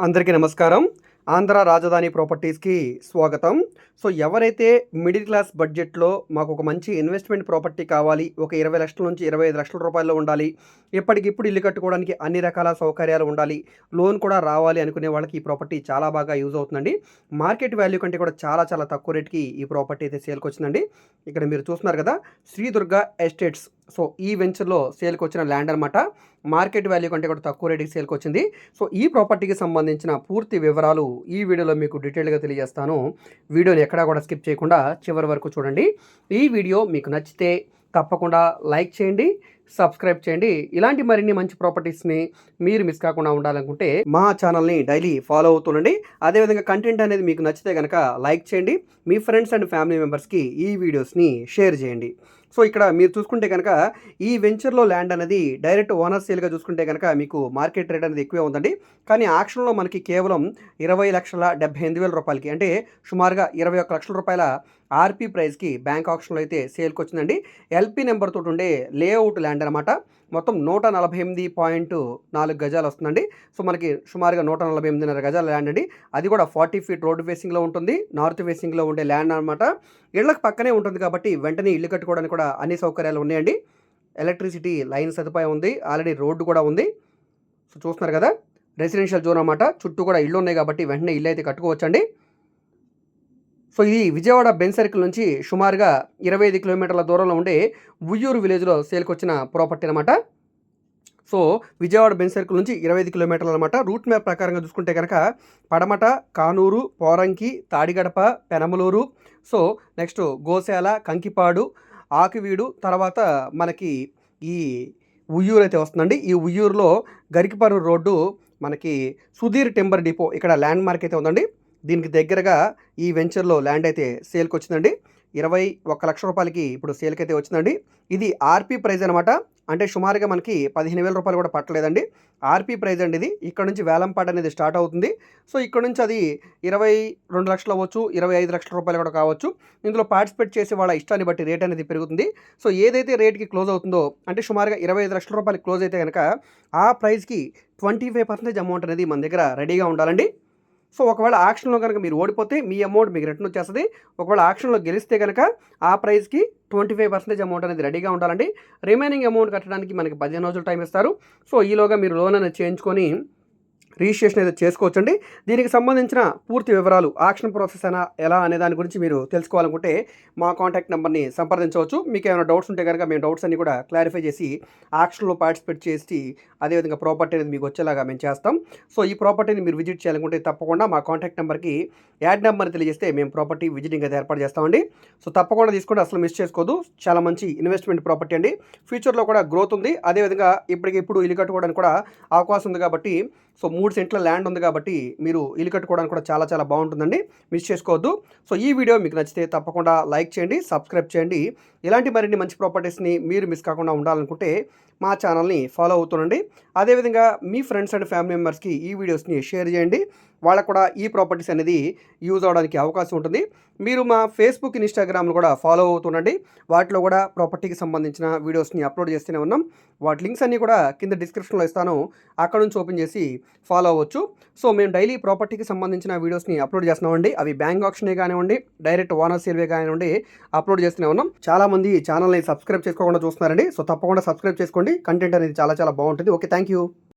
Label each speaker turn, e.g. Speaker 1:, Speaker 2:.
Speaker 1: అందరికీ నమస్కారం. ఆంధ్ర రాజధాని ప్రాపర్టీస్కి స్వాగతం. సో ఎవరైతే మిడిల్ క్లాస్ బడ్జెట్లో మాకు ఒక మంచి ఇన్వెస్ట్మెంట్ ప్రాపర్టీ కావాలి ఒక ఇరవై లక్షల నుంచి ఇరవై ఐదు లక్షల రూపాయల్లో ఉండాలి ఎప్పటికిప్పుడు ఇల్లు కట్టుకోవడానికి అన్ని రకాల సౌకర్యాలు ఉండాలి లోన్ కూడా రావాలి అనుకునే వాళ్ళకి ఈ ప్రాపర్టీ చాలా బాగా యూజ్ అవుతుందండి. మార్కెట్ వాల్యూ కంటే కూడా చాలా చాలా తక్కువ రేట్కి ఈ ప్రాపర్టీ అయితే సేల్కి వచ్చిందండి. ఇక్కడ మీరు చూస్తున్నారు కదా శ్రీదుర్గ ఎస్టేట్స్. సో ఈ వెంచర్లో సేల్కి వచ్చిన ల్యాండ్ అనమాట మార్కెట్ వాల్యూ కంటే కూడా తక్కువ రేటుకి సేల్కి వచ్చింది. సో ఈ ప్రాపర్టీకి సంబంధించిన పూర్తి వివరాలు ఈ వీడియోలో మీకు డీటెయిల్గా తెలియజేస్తాను. వీడియోని ఎక్కడా కూడా స్కిప్ చేయకుండా చివరి వరకు చూడండి. ఈ వీడియో మీకు నచ్చితే తప్పకుండా లైక్ చేయండి సబ్స్క్రైబ్ చేయండి. ఇలాంటి మరిన్ని మంచి ప్రాపర్టీస్ని మీరు మిస్ కాకుండా ఉండాలనుకుంటే మా ఛానల్ని డైలీ ఫాలో అవుతుండండి అదేవిధంగా కంటెంట్ అనేది మీకు నచ్చితే కనుక లైక్ చేయండి. మీ ఫ్రెండ్స్ అండ్ ఫ్యామిలీ మెంబర్స్కి ఈ వీడియోస్ని షేర్ చేయండి. సో ఇక్కడ మీరు చూసుకుంటే కనుక ఈ వెంచర్లో ల్యాండ్ అనేది డైరెక్ట్ ఓనర్ సేల్గా చూసుకుంటే కనుక మీకు మార్కెట్ రేట్ అనేది ఎక్కువే ఉందండి. కానీ ఆక్షన్లో మనకి కేవలం ఇరవై లక్షల డెబ్బై ఎనిమిది వేల రూపాయలకి అంటే సుమారుగా ఇరవై ఒక్క లక్షల రూపాయల ఆర్పీ ప్రైస్కి బ్యాంక్ ఆప్షన్లో అయితే సేల్కి వచ్చిందండి. ఎల్పీ నెంబర్ తోటి ఉండే లేఅవుట్ ల్యాండ్ అనమాట మొత్తం నూట నలభై ఎనిమిది పాయింట్ నాలుగు గజాలు వస్తుందండి. సో మనకి సుమారుగా నూట నలభై ఎనిమిదిన్నర గజాల ల్యాండ్ అండి. అది కూడా ఫార్టీ ఫీట్ రోడ్డు ఫేసింగ్లో ఉంటుంది. నార్త్ ఫేసింగ్లో ఉండే ల్యాండ్ అనమాట ఇళ్ళకి పక్కనే ఉంటుంది కాబట్టి వెంటనే ఇల్లు కట్టుకోవడానికి కూడా అన్ని సౌకర్యాలు ఉన్నాయండి. ఎలక్ట్రిసిటీ లైన్ సదుపాయం ఉంది. ఆల్రెడీ రోడ్డు కూడా ఉంది. సో చూస్తున్నారు కదా? రెసిడెన్షియల్ జోన్ అనమాట చుట్టూ కూడా ఇళ్ళు ఉన్నాయి కాబట్టి వెంటనే ఇల్లు అయితే కట్టుకోవచ్చండి. సో ఇది విజయవాడ బెన్ సర్కిల్ నుంచి సుమారుగా ఇరవై ఐదు కిలోమీటర్ల దూరంలో ఉండే ఉయ్యూరు విలేజ్లో సేల్కి వచ్చిన ప్రాపర్టీ అనమాట సో విజయవాడ బెన్ సర్కిల్ నుంచి ఇరవై ఐదు కిలోమీటర్లు అనమాట రూట్ మ్యాప్ ప్రకారంగా చూసుకుంటే కనుక పడమట కానూరు పోరంకి తాడిగడప పెనమలూరు. సో నెక్స్ట్ గోశాల కంకిపాడు ఆకివీడు తర్వాత మనకి ఈ ఉయ్యూరు అయితే వస్తుందండి. ఈ ఉయ్యూరులో గరికిపారు రోడ్డు మనకి సుధీర్ టెంబర్ డిపో ఇక్కడ ల్యాండ్ మార్క్ అయితే ఉందండి. దీనికి దగ్గరగా ఈ వెంచర్లో ల్యాండ్ అయితే సేల్కి వచ్చిందండి. ఇరవై ఒక్క లక్ష రూపాయలకి ఇప్పుడు సేల్కి అయితే వచ్చిందండి. ఇది ఆర్పీ ప్రైజ్ అనమాట అంటే సుమారుగా మనకి పదిహేను వేల రూపాయలు కూడా పట్టలేదండి. ఆర్పీ ప్రైజ్ అండి ఇది. ఇక్కడ నుంచి వేలంపాట అనేది స్టార్ట్ అవుతుంది. సో ఇక్కడ నుంచి అది ఇరవై రెండు లక్షలు అవ్వచ్చు ఇరవై ఐదు లక్షల రూపాయలు కూడా కావచ్చు. ఇందులో పార్టిసిపేట్ చేసే వాళ్ళ ఇష్టాన్ని బట్టి రేట్ అనేది పెరుగుతుంది. సో ఏదైతే రేట్కి క్లోజ్ అవుతుందో అంటే సుమారుగా ఇరవై ఐదు లక్షల రూపాయలు క్లోజ్ అయితే కనుక ఆ ప్రైస్కి ట్వంటీ ఫైవ్ పర్సెంటేజ్ అమౌంట్ అనేది మన దగ్గర రెడీగా ఉండాలండి. సో ఒకవేళ ఆక్షన్లో కనుక మీరు ఓడిపోతే మీ అమౌంట్ మీకు రిటర్న్ వచ్చేస్తుంది. ఒకవేళ ఆక్షన్లో గెలిస్తే కనుక ఆ ప్రైస్కి ట్వంటీ ఫైవ్ పర్సెంటేజ్ అమౌంట్ అనేది రెడీగా ఉండాలండి. రిమైనింగ్ అమౌంట్ కట్టడానికి మనకి పదిహేను రోజులు టైం ఇస్తారు. సో ఈలోగా మీరు లోన్ అనేది చేయించుకొని రిజిస్ట్రేషన్ అయితే చేసుకోవచ్చండి. దీనికి సంబంధించిన పూర్తి వివరాలు ఆక్షన్ ప్రాసెస్ అయినా ఎలా అనే దాని గురించి మీరు తెలుసుకోవాలనుకుంటే మా కాంటాక్ట్ నెంబర్ని సంప్రదించవచ్చు. మీకు ఏమైనా డౌట్స్ ఉంటే కనుక మేము డౌట్స్ అన్ని కూడా క్లారిఫై చేసి ఆక్షన్లో పార్టిసిపేట్ చేసి అదేవిధంగా ప్రాపర్టీ అనేది మీకు వచ్చేలాగా మేము చేస్తాం. సో ఈ ప్రాపర్టీని మీరు విజిట్ చేయాలనుకుంటే తప్పకుండా మా కాంటాక్ట్ నెంబర్కి యాడ్ నెంబర్ని తెలియజేస్తే మేము ప్రాపర్టీ విజిటింగ్ అయితే ఏర్పాటు చేస్తామండి. సో తప్పకుండా తీసుకుంటే అసలు మిస్ చేసుకోదు. చాలా మంచి ఇన్వెస్ట్మెంట్ ప్రాపర్టీ అండి. ఫ్యూచర్లో కూడా గ్రోత్ ఉంది. అదేవిధంగా ఇప్పటికిప్పుడు ఇల్లు కట్టుకోవడానికి కూడా అవకాశం ఉంది కాబట్టి సో మూడు సెంట్ల ల్యాండ్ ఉంది కాబట్టి మీరు ఇల్లు కట్టుకోవడానికి కూడా చాలా చాలా బాగుంటుందండి. మిస్ చేసుకోవద్దు. సో ఈ వీడియో మీకు నచ్చితే తప్పకుండా లైక్ చేయండి సబ్స్క్రైబ్ చేయండి. ఇలాంటి మరిన్ని మంచి ప్రాపర్టీస్ని మీరు మిస్ కాకుండా ఉండాలనుకుంటే మా ఛానల్ని ఫాలో అవుతుండండి అదేవిధంగా మీ ఫ్రెండ్స్ అండ్ ఫ్యామిలీ మెంబర్స్కి ఈ వీడియోస్ని షేర్ చేయండి. వాళ్ళకు కూడా ఈ ప్రాపర్టీస్ అనేది యూజ్ అవడానికి అవకాశం ఉంటుంది. మీరు మా ఫేస్బుక్ ఇన్స్టాగ్రామ్లో కూడా ఫాలో అవుతుండండి వాటిలో కూడా ప్రాపర్టీకి సంబంధించిన వీడియోస్ని అప్లోడ్ చేస్తూనే ఉన్నాం. వాటి లింక్స్ అన్నీ కూడా కింద డిస్క్రిప్షన్లో ఇస్తాను. అక్కడ నుంచి ఓపెన్ చేసి ఫాలో అవ్వచ్చు. సో మేము డైలీ ప్రాపర్టీకి సంబంధించిన వీడియోస్ని అప్లోడ్ చేస్తున్నామండి. అవి బ్యాంక్ ఆప్షనే కానివ్వండి డైరెక్ట్ ఓనర్ సేల్వే కానివ్వండి అప్లోడ్ చేస్తూనే ఉన్నాం. చాలామంది ఛానల్ని సబ్స్క్రైబ్ చేసుకోకుండా చూస్తున్నారండి. సో తప్పకుండా సబ్స్క్రైబ్ చేసుకోండి. కంటెంట్ అనేది చాలా చాలా బాగుంటుంది. Okay thank you